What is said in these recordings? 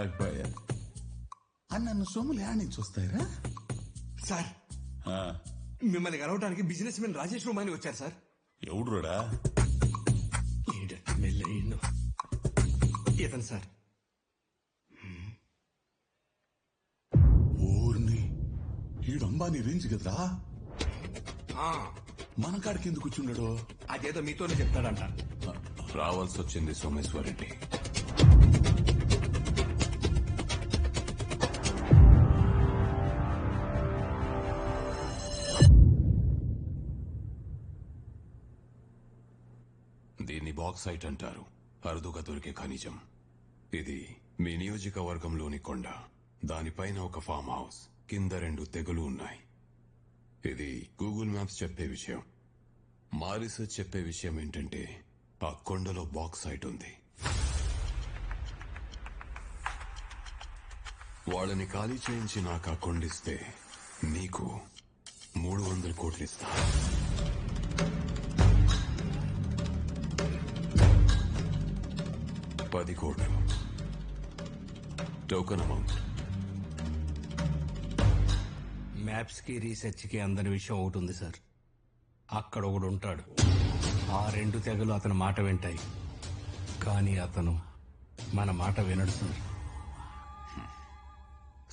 లేకపోయా అని నన్ను సొమ్ములు యాడ్ నుంచి వస్తాయిరా? సార్ ఆ, మిమ్మల్ని కలవడానికి బిజినెస్ మెన్ రాజేష్ రూమాని వచ్చారు సార్. ఎవడురా ఏంటంటే మెల్లయ్యిండు ఇతను సార్. ఊర్ని. ఈడు అంబానీ రేంజ్ కదరా? ఆ, మన కాడికి ఎందుకు కూర్చున్నాడు అదేదో మీతోనే చెప్తాడంట. రావాల్సి వచ్చింది సోమేశ్వరెడ్డి దీన్ని బాక్సైట్ అంటారు. అరుదుగా దొరికే ఖనిజం. ఇది మీ నియోజకవర్గంలోని కొండ. దానిపైన ఒక ఫామ్ హౌస్. కింద రెండు తెగులు ఉన్నాయి. ఇది గూగుల్ మ్యాప్స్ చెప్పే విషయం. మా రీసెర్చ్ చెప్పే విషయం ఏంటంటే ఆ కొండలో బాక్సైట్ ఉంది. వాళ్ళని ఖాళీ చేయించి నాకు ఆ కొండిస్తే నీకు మూడు వందల కోట్లు ఇస్తా. పది కోట్లు టోకన్ అమౌంట్ మ్యాప్స్కి రీసెర్చ్కి అందని విషయం ఒకటి ఉంది సార్ అక్కడ ఒకడు ఉంటాడు. ఆ రెండు తెగలు అతని మాట వింటాయి. కానీ అతను మన మాట వినడు సార్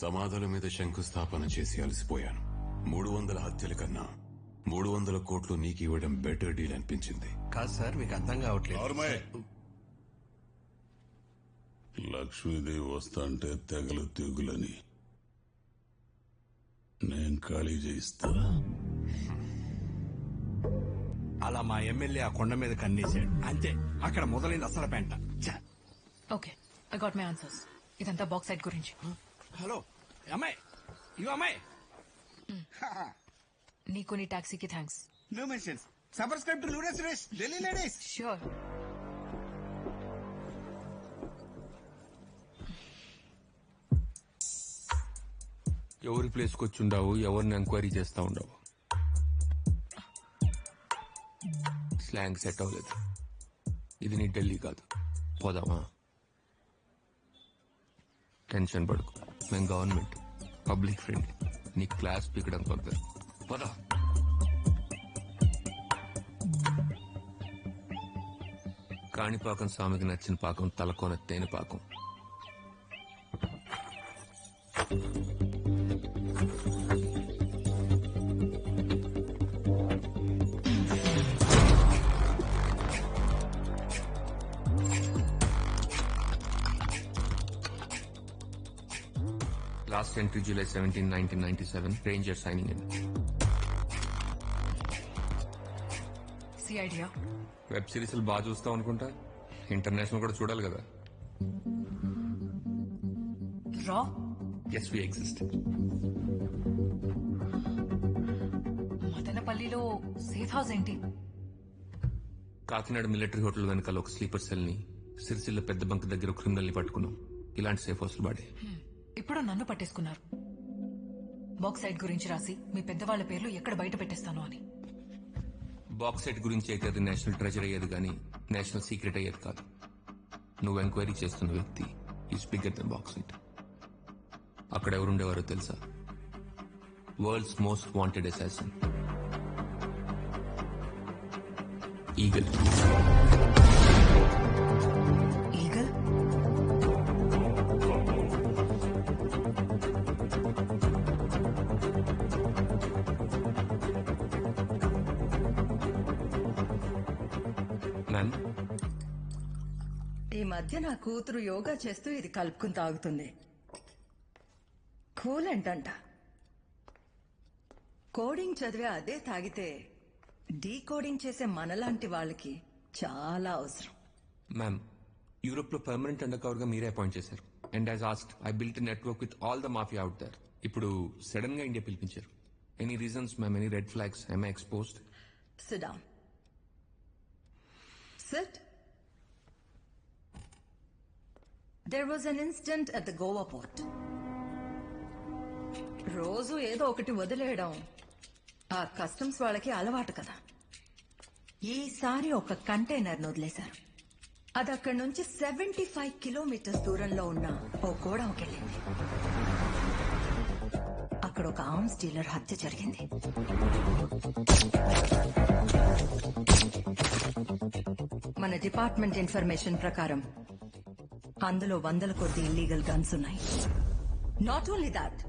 సమాధుల మీద శంకుస్థాపన చేసి అలసిపోయాను. మూడు వందల హత్యల కన్నా మూడు వందల కోట్లు నీకు ఇవ్వడం బెటర్ డీల్ అనిపించింది. కాదు సార్ మీకు అర్థం కావట్లేదు. లక్ష్మీదేవి వస్తాంటే తెగలు తెగులని. నేను ఖాళీ చేయిస్తా. అలా మా ఎమ్మెల్యే ఆ కొండ మీద కన్నేశాడు. అంతే అక్కడ మొదలైంది అసలు పెంట! Okay I got my answers ఇదంతా బాక్స్ సైడ్ గురించి. హలో అమ్మాయి? ఇగో అమ్మాయి? నీకు నీ టాక్సీకి thanks No mentions. Subscribe to Luda Suresh, Delhi Ladies. Sure ఎవరి ప్లేస్కి వచ్చి ఉండవు ఎవరిని ఎంక్వైరీ చేస్తా ఉండవు. స్లాంగ్ సెట్ అవ్వలేదు. ఇది నీ ఢిల్లీ కాదు. పోదామా? టెన్షన్ పడుకో. మేము గవర్నమెంట్ పబ్లిక్ ఫ్రెండ్ నీ క్లాస్ పీకడం పంపారు పోదా? కాణిపాకం స్వామికి నచ్చిన పాకం తలకోన తేనె పాకం. Last entry July seventeen nineteen ninety seven ranger signing in C idea web సిరీస్లు బాగా చూస్తాం అనుకుంటా? ఇంటర్నేషనల్ కూడా చూడాలి కదా. రా ఎస్ వి ఎగ్జిస్ట్ మదనపల్లిలో సేఫ్ హౌస్ ఏంటి? కాకినాడ మిలిటరీ హోటల్ వెనకాల ఒక స్లీపర్ సెల్ని సిరిసిల్ల పెద్ద బంక్ దగ్గర క్రిమినల్ని పట్టుకున్నాం. ఇలాంటి సేఫ్ హౌస్లు వాడే. ఇప్పుడు నన్ను పట్టేసుకున్నారు. బాక్స్ గురించి రాసి మీ పెద్దవాళ్ళ పేర్లు ఎక్కడ బయట పెట్టేస్తాను అని. బాక్స్ గురించి అయితే అది నేషనల్ ట్రెజర్ అయ్యేది కానీ నేషనల్ సీక్రెట్ అయ్యేది కాదు. నువ్వు ఎంక్వైరీ చేస్తున్న వ్యక్తి ఈజ్ బిగ్గర్ దెన్ బాక్స్ అక్కడ ఎవరుండేవారో తెలుసా? World's most wanted assassin eagle eagle ఈ మధ్య నా కూతురు యోగా చేస్తూ ఇది కలుపుకుని తాగుతుంది. కూలెంట్ అంట కోడింగ్ చదివే అదే తాగితే డీకోడింగ్ చేసే మనలాంటి వాళ్ళకి చాలా అవసరం. మ్యామ్ యూరోప్లో పర్మనెంట్ అండర్ కవర్గా మీరే అపాయింట్ చేశారు. And as asked I built network with all the mafia out there. ఇప్పుడు సడన్గా ఇండియా పిలిపించారు. Any reasons ma'am any red flags I exposed. down. Sit. There was an incident at the Goa port. రోజు ఏదో ఒకటి వదిలేయడం ఆ customs వాళ్ళకి అలవాటు కదా ఈసారి ఒక కంటైనర్ వదిలేశారు అది అక్కడి నుంచి సెవెంటీ ఫైవ్ కిలోమీటర్స్ దూరంలో ఉన్న ఓ గోడౌన్కి వెళ్ళింది అక్కడ ఒక ఆర్మ్స్ డీలర్ హత్య జరిగింది మన డిపార్ట్మెంట్ ఇన్ఫర్మేషన్ ప్రకారం అందులో వందల కొద్ది ఇల్లీగల్ గన్స్ ఉన్నాయి. Not only that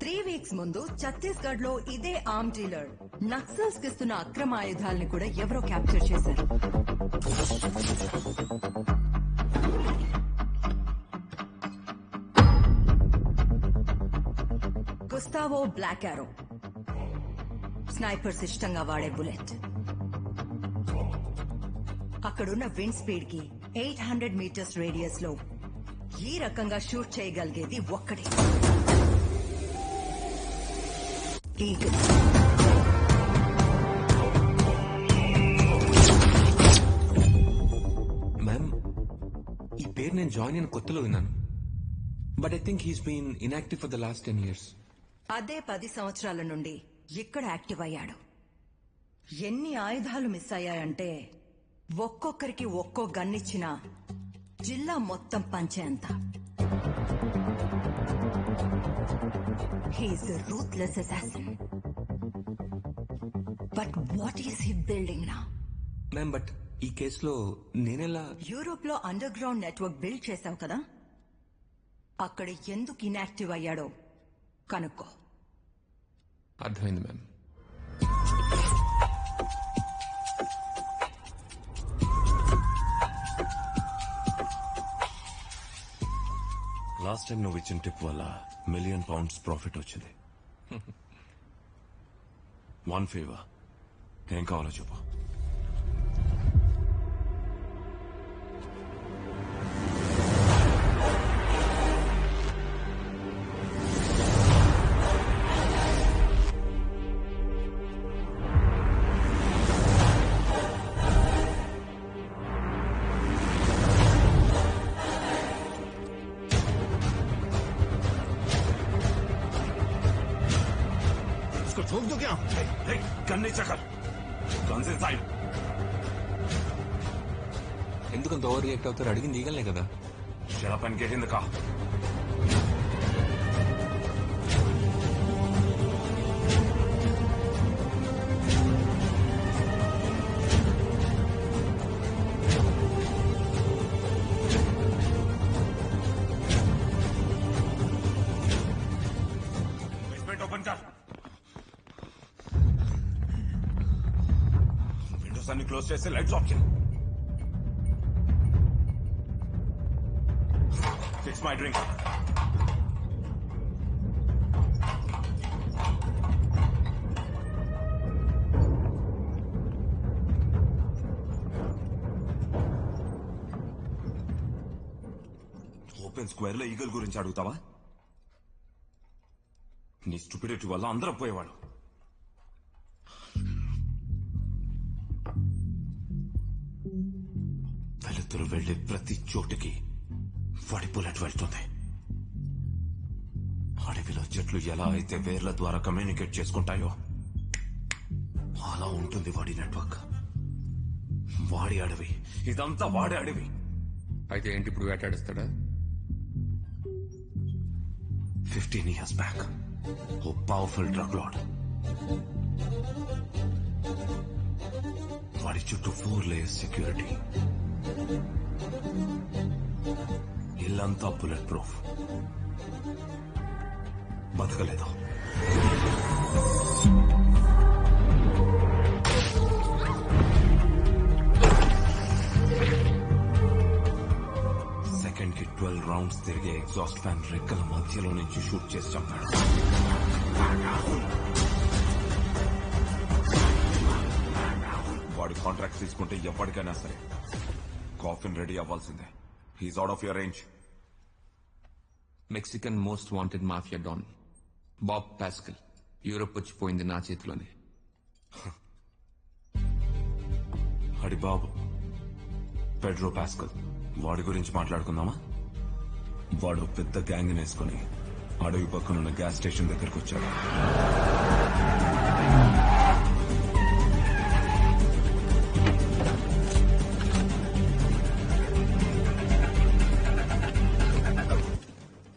three weeks ముందు ఛత్తీస్గఢ్లో ఇదే ఆర్మ్ డీలర్ నక్సల్స్ కిస్తున్న అక్రమ ఆయుధాలను కూడా ఎవరో క్యాప్చర్ చేశారు. గుస్తావో బ్లాక్ ఆరో. స్నైపర్స్ ఇష్టంగా వాడే బుల్లెట్. అక్కడున్న విండ్ స్పీడ్కి ఎయిట్ హండ్రెడ్ మీటర్స్ రేడియస్లో ఈ రకంగా షూట్ చేయగలిగేది ఒక్కడే ఈగల్ మ్యామ్ ఈ పేరు నేను జాయిన్ అయిన కొత్తలో విన్నాను. But I think he's been inactive for the last ten years అదే పది సంవత్సరాల నుండి ఇక్కడ యాక్టివ్ అయ్యాడు. ఎన్ని ఆయుధాలు మిస్ అయ్యాయంటే ఒక్కొక్కరికి ఒక్కో గన్ ఇచ్చిన జిల్లా మొత్తం పంచేంత. He's ruthless assassin but what is he building నా మ్యామ్ బట్ ఈ కేసులో నేనెలా యూరోప్లో అండర్ గ్రౌండ్ నెట్వర్క్ బిల్డ్ చేశావు కదా? అక్కడ ఎందుకు ఇన్యాక్టివ్ అయ్యాడో కనుక్కో. అర్థమైంది మ్యామ్ లాస్ట్ టైం నువ్వు ఇచ్చిన టిప్ వల్ల మిలియన్ పౌండ్స్ ప్రాఫిట్ వచ్చింది. వన్ ఫేవర్ ఏం కావాలో చెప్పు. इसको ठोक दो क्या గన్ చక్కర్ గన్స్ ఇన్ సైడ్ ఎందుకంత ఓవర్ రియాక్ట్ అవుతారు అడిగింది ఈగలనే కదా shut up and get in the car windows అన్ని క్లోజ్ చేస్తే లైట్స్ ఆఫ్ చేయి ఫిక్స్ మై డ్రింక్ ఓపెన్ స్క్వేర్లో ఈగల్ గురించి అడుగుతావా నీ స్టూపిడిటీ వల్ల అందరం పోయేవాడు వెలుతురు వెళ్ళే ప్రతి చోటుకి వాడి బుల్లెట్ వెళ్తుంది. అడవిలో చెట్లు ఎలా అయితే వేర్ల ద్వారా కమ్యూనికేట్ చేసుకుంటాయో అలా ఉంటుంది వాడి నెట్వర్క్. వాడి అడవి. ఇదంతా వాడి అడవి. అయితే ఏంటి ఇప్పుడు వేటాడేస్తాడా? Fifteen years back. ఓ పవర్ఫుల్ డ్రగ్ లాడ్ వాడి చుట్టూ ఫోర్ లేయర్స్ సెక్యూరిటీ. ఇల్లంతా బుల్లెట్ ప్రూఫ్. బతకలేదు. సెకండ్కి ట్వెల్వ్ రౌండ్స్ తిరిగే ఎగ్జాస్ట్ ఫ్యాన్ రెక్కల మధ్యలో నుంచి షూట్ చేసి చంపాడు. వాడి కాంట్రాక్ట్ తీసుకుంటే ఎప్పటికైనా సరే కాఫిన్ రెడీ అవ్వాల్సిందే. He's out of your range Mexican most wanted mafia don Bob Pascal Europe వచ్చిపోయింది నా చేతిలోనే. అడి బాబు. పెడ్రో పాస్కల్ వాడి గురించి మాట్లాడుకుందామా? వాడు పెద్ద గ్యాంగ్ వేసుకుని అడవి పక్కనున్న గ్యాస్ స్టేషన్ దగ్గరకు వచ్చాడు.